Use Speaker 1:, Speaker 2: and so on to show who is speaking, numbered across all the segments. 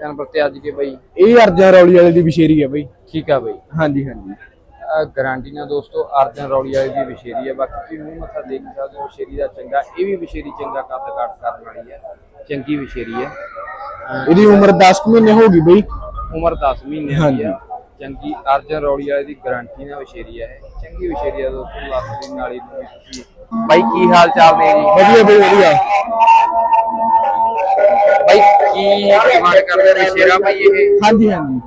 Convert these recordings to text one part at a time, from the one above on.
Speaker 1: ਜਾਨਵਰ ਤੇ ਅੱਜ ਕੇ ਬਈ।
Speaker 2: ਇਹ ਅਰਜਨ ਰੌਲੀ ਵਾਲੇ ਦੀ ਵਿਸ਼ੇਰੀ ਹੈ ਬਈ।
Speaker 1: ਠੀਕ ਆ ਬਈ।
Speaker 2: ਹਾਂਜੀ ਹਾਂਜੀ।
Speaker 1: ਗਾਰੰਟੀ ਨਾਲ ਦੋਸਤੋ ਅਰਜਨ ਰੌਲੀ ਵਾਲੀ ਦੀ ਵਿਸ਼ੇਰੀ ਹੈ ਬਾਕੀ ਮੂੰਹ ਮੱਥਾ ਦੇਖ ਸਕਦੇ ਹੋ ਵਿਸ਼ੇਰੀ ਦਾ ਚੰਗਾ ਇਹ ਵੀ ਵਿਸ਼ੇਰੀ ਚੰਗਾ ਕੱਦ ਕਾਟ ਕਰਨ ਵਾਲੀ ਹੈ ਚੰਗੀ ਵਿਸ਼ੇਰੀ ਹੈ
Speaker 2: ਇਹਦੀ ਉਮਰ 10 ਕੁ ਮਹੀਨੇ ਹੋ ਗਈ ਬਈ।
Speaker 1: ਉਮਰ 10 ਮਹੀਨਿਆਂ ਦੀ
Speaker 2: ਹਾਂਜੀ।
Speaker 1: ਹੈ ਚੰਗੀ ਅਰਜਨ ਰੌਲੀ ਵਾਲੀ ਦੀ ਗਾਰੰਟੀ ਨਾਲ ਵਿਸ਼ੇਰੀ ਹੈ। ਚੰਗੀ ਵਿਸ਼ੇਰੀ ਹੈ ਦੋਸਤੋ ਲੱਖ ਦੀ ਨਾਲੀ ਬਾਈ ਕੀ ਹਾਲ ਚਾਲ ਨੇ ਜੀ?
Speaker 2: ਵਧੀਆ ਬਈ ਵਧੀਆ।
Speaker 1: ਬਾਈ ਕੀ ਡਿਮਾਂਡ ਕਰਦੇ ਵਿਸ਼ੇਰਾ ਬਾਈ ਇਹ?
Speaker 2: ਹਾਂਜੀ ਹਾਂਜੀ।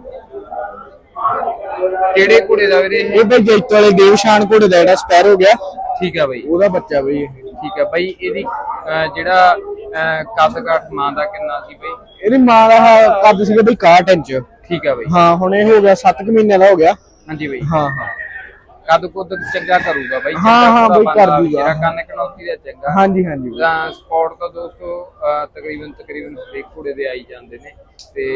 Speaker 1: ਕਿਹੜੇ ਘੋੜੇ ਦਾ ਵੀਰੇ ਇਹ?
Speaker 2: ਇਹ ਬਈ ਜੈਤ ਵਾਲੇ ਦੇਵਸ਼ਾਨ ਘੋੜੇ ਦਾ ਜਿਹੜਾ ਸਪੈਰ ਹੋ ਗਿਆ।
Speaker 1: ਠੀਕ ਆ ਬਾਈ।
Speaker 2: ਉਹਦਾ ਬੱਚਾ ਬਈ ਇਹ।
Speaker 1: ਠੀਕ ਆ ਬਾਈ ਇਹਦੀ ਅਹ, ਜਿਹੜਾ ਅਹ, ਕੱਦ ਕਾਠ ਮਾਂ ਦਾ ਕਿੰਨਾ ਸੀ ਬਾਈ?
Speaker 2: ਇਹਦੀ ਮਾਂ ਦਾ ਆਹ ਕੱਦ ਸੀਗਾ ਬਈ 61 ਇੰਚ।
Speaker 1: ਠੀਕ ਆ ਬਾਈ।
Speaker 2: ਹਾਂ ਹੁਣ ਇਹ ਹੋ ਗਿਆ 7 ਕੁ ਮਹੀਨੇ ਦਾ ਹੋ ਗਿਆ।
Speaker 1: ਹਾਂਜੀ ਬਾਈ।
Speaker 2: ਹਾਂ ਹਾਂ।
Speaker 1: ਕੱਦ ਕੁੱਦ ਚੰਗਾ ਕਰੂਗਾ ਬਾਈ
Speaker 2: ਹਾਂ, ਹਾਂ ਬਾਈ, ਕਰ ਦੂਗਾ।
Speaker 1: ਜਿਹੜਾ ਕੰਨ ਕਨੌਤੀ ਦਾ ਚੰਗਾ।
Speaker 2: ਹਾਂਜੀ ਹਾਂਜੀ ਬਈ।
Speaker 1: ਤਾਂ ਸਪੋਰਟ ਤਾਂ ਦੋਸਤੋ ਅਹ, ਤਕਰੀਬਨ ਤਕਰੀਬਨ ਹਰੇਕ ਘੋੜੇ ਦੇ ਆਈ ਜਾਂਦੇ ਨੇ ਤੇ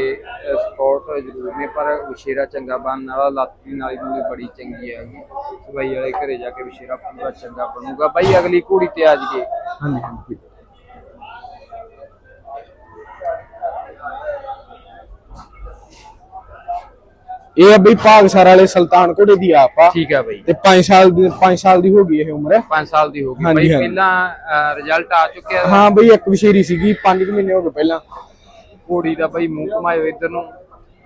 Speaker 1: ਸਪੋਰਟ ਜ਼ਰੂਰ ਨੇ ਪਰ ਵਿਸ਼ੇਰਾ ਚੰਗਾ ਬਣਨ ਵਾਲਾ ਲੱਤ ਦੀ ਨਾਲੀ ਨੂੰ ਬੜੀ ਚੰਗੀ ਹੈਗੀ ਸਵਾਈ ਵਾਲੇ ਘਰੇ ਜਾ ਕੇ ਵਿਸ਼ੇਰਾ ਪੂਰਾ ਚੰਗਾ ਬਣੂਗਾ। ਬਾਈ ਅਗਲੀ ਘੋੜੀ ਤੇ ਆ ਜੀਏ
Speaker 2: ਹਾਂਜੀ ਹਾਂਜੀ। ਇਹ ਆ ਬਈ ਭਾਗਸਰ ਵਾਲੇ ਸੁਲਤਾਨ ਘੋੜੇ ਦੀ ਆਪ ਆ।
Speaker 1: ਠੀਕ ਆ ਬਾਈ।
Speaker 2: ਤੇ 5 ਸਾਲ ਦੀ 5 ਸਾਲ ਦੀ ਹੋ ਗਈ ਇਹ ਉਮਰ।
Speaker 1: 5 ਸਾਲ ਦੀ ਹੋ ਗਈ। ਬਾਈ। ਪਹਿਲਾਂ ਰਿਜ਼ਲਟ ਆ ਚੁੱਕਿਆ
Speaker 2: ਹਾਂ। ਬਈ ਇੱਕ ਵਿਸ਼ੇਰੀ ਸੀਗੀ 5 ਮਹੀਨੇ ਹੋ ਗਏ ਪਹਿਲਾਂ।
Speaker 1: ਘੋੜੀ ਦਾ ਬਾਈ ਮੂੰਹ ਘੁਮਾਇਓ ਇੱਧਰ ਨੂੰ।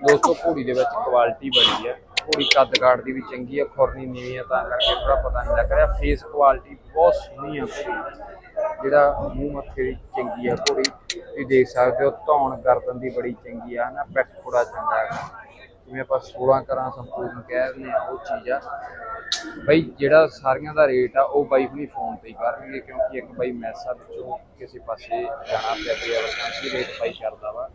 Speaker 1: ਦੋਸਤੋ ਘੋੜੀ ਦੇ ਵਿੱਚ ਕੁਆਲਿਟੀ ਬੜੀ ਹੈ ਘੋੜੀ ਕੱਦ ਕਾਠ ਦੀ ਵੀ ਚੰਗੀ ਹੈ ਖੁਰਨੀ ਨੀਵੀਂ ਹੈ ਤਾਂ ਕਰਕੇ ਥੋੜਾ ਪਤਾ ਨਹੀਂ ਲੱਗ ਰਿਹਾ। ਫੇਸ ਕੁਆਲਿਟੀ ਬਹੁਤ ਸੋਹਣੀ ਘੋੜੀ ਦੀ। ਜਿਹੜਾ ਮੂੰਹ ਮੱਥੇ ਦੀ ਚੰਗੀ ਹੈ ਘੋੜੀ। ਤੁਸੀਂ ਦੇਖ ਸਕਦੇ ਹੋ ਧੌਣ ਗਰਦਨ ਦੀ ਬੜੀ ਚੰਗੀ ਆ ਨਾ ਪੈਟ ਥੋੜਾ ਚੰਗਾ ਹੈ ਜਿਵੇਂ ਆਪਾਂ 16 ਕਰਾਂ ਸੰਪੂਰਨ ਕਹਿ ਦਿੰਦੇ ਆ ਉਹ ਚੀਜ਼ ਆ। ਬਈ ਜਿਹੜਾ ਸਾਰੀਆਂ ਦਾ ਰੇਟ ਆ ਉਹ ਬਾਈ ਹੁਣੀ ਫੋਨ ਤੇ ਹੀ ਕਰਨਗੇ ਕਿਉਂਕਿ ਇੱਕ ਬਾਈ ਮੈਸਾ ਵਿੱਚੋਂ ਕਿਸੇ ਪਾਸੇ ਜਾਣਾ ਪਿਆ ਤੇ ਐਮਰਜੈਂਸੀ ਰੇਟ ਬਾਈ ਕਰਦਾ ਵਾ।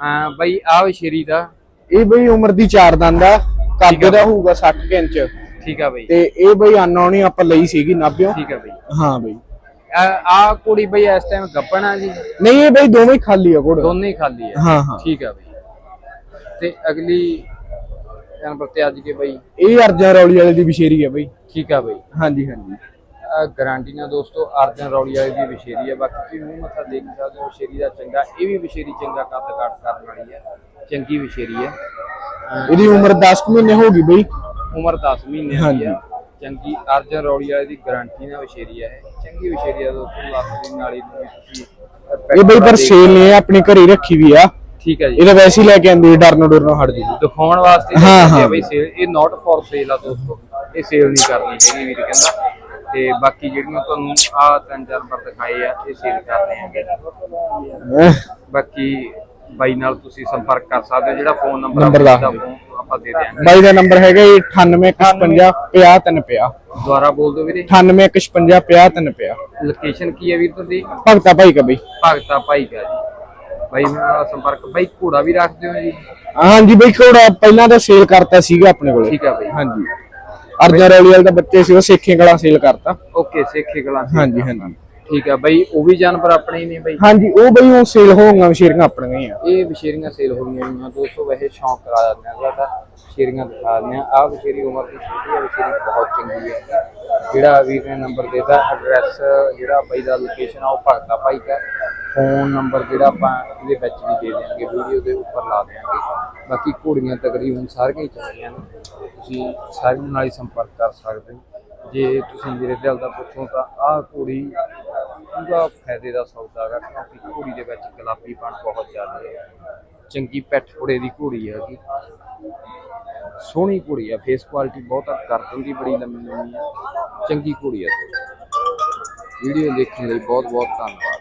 Speaker 1: ਅਮ ਬਾਈ ਆਹ ਸ਼ੇਰੀ ਦਾ।
Speaker 2: ਇਹ ਬਈ ਉਮਰ ਦੀ 4 ਦੰਦ ਆ ਕੱਦ ਦਾ ਹੋਊਗਾ 60 ਕੁ ਇੰਚ।
Speaker 1: ਠੀਕ ਆ ਬਾਈ।
Speaker 2: ਤੇ ਇਹ ਬਈ ਅਨਨੋਣੀ ਆਪਾਂ ਲਈ ਸੀਗੀ ਨਾਭਿਓ।
Speaker 1: ਠੀਕ ਆ ਬਾਈ।
Speaker 2: ਹਾਂ ਬਈ।
Speaker 1: ਆ ਕੁੜੀ ਬਈ ਇਸ ਟਾਈਮ ਗੱਪਣ ਆ ਜੀ।
Speaker 2: ਨਹੀਂ ਇਹ ਬਈ ਦੋਵੇਂ ਖਾਲੀ ਆ ਘੋੜਾ।
Speaker 1: ਦੋਨੇ ਖਾਲੀ ਆ।
Speaker 2: ਹਾਂ ਹਾਂ।
Speaker 1: ਠੀਕ ਆ ਬਾਈ। ਤੇ ਅਗਲੀ ਜਾਨਵਰ ਤੇ ਅੱਜ ਕੇ ਬਾਈ।
Speaker 2: ਇਹ ਅਰਜਨ ਰੌਲੀ ਵਾਲੇ ਦੀ ਵਿਸ਼ੇਰੀ ਹੈ ਬਈ।
Speaker 1: ਠੀਕ ਆ ਬਾਈ।
Speaker 2: ਹਾਂਜੀ ਹਾਂਜੀ।
Speaker 1: ਗਾਰੰਟੀ ਨਾਲ ਦੋਸਤੋ ਅਰਜਨ ਰੌਲੀ ਵਾਲੀ ਦੀ ਵਿਸ਼ੇਰੀ ਹੈ ਬਾਕੀ ਤੁਸੀਂ ਮੂੰਹ ਮੱਥਾ ਦੇਖ ਸਕਦੇ ਹੋ ਵਿਸ਼ੇਰੀ ਦਾ ਚੰਗਾ ਇਹ ਵੀ ਵਿਸ਼ੇਰੀ ਚੰਗਾ ਕੱਦ ਕਾਟ ਕਰਨ ਵਾਲੀ ਹੈ ਚੰਗੀ ਵਿਸ਼ੇਰੀ ਹੈ ਅਹ
Speaker 2: ਇਹਦੀ ਉਮਰ 10 ਕੁ ਮਹੀਨੇ ਹੋ ਗਈ ਬਈ।
Speaker 1: ਉਮਰ 10 ਮਹੀਨਿਆਂ ਦੀ
Speaker 2: ਹਾਂਜੀ।
Speaker 1: ਹੈ ਚੰਗੀ ਅਰਜਨ ਰੌਲੀ ਵਾਲੀ ਦੀ ਗਾਰੰਟੀ ਨਾਲ ਵਿਸ਼ੇਰੀ ਹੈ ਇਹ। ਚੰਗੀ ਵਿਸ਼ੇਰੀ ਹੈ ਦੋਸਤੋ ਲੱਖ ਦੀ ਨਾਲੀ ਨੂੰ ਵੀ ਤੁਸੀਂ
Speaker 2: ਇਹ ਬਈ ਪਰ ਸੇਲ ਨੇ ਆਪਣੀ ਘਰੇ ਰੱਖੀ ਵੀ ਆ।
Speaker 1: ਠੀਕ ਹੈ ਜੀ।
Speaker 2: ਇਹਦਾ ਵੈਸੇ ਹੀ ਲੈ ਕੇ ਆਂਦੀ ਡਰਨੋ ਡਰਨੋ ਹਟ ਜੂਗੀ
Speaker 1: ਦਿਖਾਉਣ ਵਾਸਤੇ
Speaker 2: ਹਾਂ,
Speaker 1: ਹਾਂ। ਬਈ ਸੇਲ ਇਹ ਨਾਟ ਫॉर ਸੇਲ ਆ ਦੋਸਤੋ। ਇਹ ਸੇਲ ਨਹੀਂ ਕਰਨੀ ਹੈਗੀ ਵੀਰ ਕਹਿੰਦਾ। ਤੇ ਬਾਕੀ ਜਿਹੜੀਆਂ ਤੁਹਾਨੂੰ ਆ ਤਿੰਨ ਚਾਰ ਪਰ ਦਿਖਾਏ ਆ ਇਹ ਸੇਲ ਕਰ ਰਹੇ ਹੈਗੇ ਬਾਕੀ ਬਾਈ ਨਾਲ ਤੁਸੀਂ ਸੰਪਰਕ ਕਰ ਸਕਦੇ ਹੋ ਜਿਹੜਾ ਫੋਨ ਨੰਬਰ
Speaker 2: ਨੰਬਰ ਦੱਸ ਦਿਓ।
Speaker 1: ਆਪਾਂ ਦੇ ਦਿਆਂਗੇ।
Speaker 2: ਬਾਈ ਦਾ ਨੰਬਰ ਹੈਗਾ ਜੀ 9855 53 ਪਿਆ
Speaker 1: ਦੁਬਾਰਾ ਬੋਲ ਦਿਓ ਵੀਰੇ।
Speaker 2: 9855 53 ਪਿਆ
Speaker 1: ਲੋਕੇਸ਼ਨ ਕੀ ਹੈ ਵੀਰ ਤੁਹਾਡੀ?
Speaker 2: ਭਗਤਾ ਭਾਈ ਕਾ ਬਈ।
Speaker 1: ਭਗਤਾ ਭਾਈ ਕਾ ਜੀ। ਬਾਈ ਨਾਲ ਸੰਪਰਕ ਬਾਈ ਘੋੜਾ ਵੀ ਰੱਖਦੇ ਹੋ ਜੀ?
Speaker 2: ਹਾਂਜੀ ਬਈ ਘੋੜਾ ਪਹਿਲਾਂ ਤਾਂ ਸੇਲ ਕਰਤਾ ਸੀਗਾ ਆਪਣੇ ਕੋਲੇ।
Speaker 1: ਠੀਕ ਆ ਬਾਈ।
Speaker 2: ਹਾਂਜੀ। ਅਰਜਨ ਰੌਲੀ ਵਾਲੇ ਦਾ ਬੱਚੇ ਸੀ ਉਹ ਸੇਖੇ ਕਲਾ ਸੇਲ ਕਰਤਾ।
Speaker 1: ਓਕੇ ਸੇਖੇ ਗਲਾਂ
Speaker 2: ਹਾਂਜੀ ਹਾਂਜੀ।
Speaker 1: ਠੀਕ ਆ ਬਾਈ ਉਹ ਵੀ ਜਾਨਵਰ ਆਪਣੇ ਹੀ ਨੇ ਬਾਈ?
Speaker 2: ਹਾਂਜੀ ਉਹ ਬਈ ਉਹ ਸੇਲ ਹੋਣਗੀਆਂ ਸ਼ੇਰੀਆਂ ਆਪਣੀਆਂ ਹੀ ਆ।
Speaker 1: ਇਹ ਵਿਸ਼ੇਰੀਆਂ ਸੇਲ ਹੋ ਰਹੀਆਂ ਨੇ ਦੋਸਤੋ ਵੈਸੇ ਸ਼ੌਂਕ ਕਰਾ ਦਿੰਦੇ ਆ ਸਾਡਾ ਸ਼ੇਰੀਆਂ ਦਿਖਾ ਦਿੰਦੇ ਆ। ਆਹ ਵਿਸ਼ੇਰੀ ਉਮਰ ਦੀ ਛੋਟੀ ਹੈ ਵਿਸ਼ੇਰੀ ਬਹੁਤ ਚੰਗੀ ਹੈ ਜਿਹੜਾ ਵੀਰ ਨੇ ਨੰਬਰ ਦਿੱਤਾ ਐਡਰੈਸ ਜਿਹੜਾ ਬਾਈ ਦਾ ਲੋਕੇਸ਼ਨ ਆ ਉਹ ਭਗਤਾ ਭਾਈ ਦਾ। ਫੋਨ ਨੰਬਰ ਜਿਹੜਾ ਆਪਾਂ ਇਹਦੇ ਵਿੱਚ ਵੀ ਦੇ ਦੇਵਾਂਗੇ ਵੀਡੀਓ ਦੇ ਉੱਪਰ ਲਾ ਦੇਵਾਂਗੇ ਬਾਕੀ ਘੋੜੀਆਂ ਤਕਰੀਬਨ ਸਾਰੀਆਂ ਹੀ ਚੰਗੀਆਂ ਨੇ। ਤੁਸੀਂ ਸਾਰਿਆਂ ਨਾਲ ਹੀ ਸੰਪਰਕ ਕਰ ਸਕਦੇ ਹੋ। ਜੇ ਤੁਸੀਂ ਮੇਰੇ ਦਿਲ ਦਾ ਪੁੱਛੋ ਤਾਂ ਆਹ ਘੋੜੀ ਪੂਰਾ ਫਾਇਦੇ ਦਾ ਸੌਦਾ ਹੈਗਾ, ਕਿਉਂਕਿ ਘੋੜੀ ਦੇ ਵਿੱਚ ਗੁਲਾਬੀਪਣ ਬਹੁਤ ਜ਼ਿਆਦਾ ਹੈ। ਚੰਗੀ ਪੈਠ ਫੋੜੇ ਦੀ ਘੋੜੀ ਹੈਗੀ। ਸੋਹਣੀ ਘੋੜੀ ਆ ਫੇਸ ਕੁਆਲਿਟੀ ਬਹੁਤ ਆ ਗਰਦਨ ਦੀ ਬੜੀ ਲੰਮੀ ਲੰਮੀ ਚੰਗੀ ਘੋੜੀ ਹੈ ਵੀਡੀਓ ਦੇਖਣ ਲਈ ਬਹੁਤ ਬਹੁਤ ਧੰਨਵਾਦ।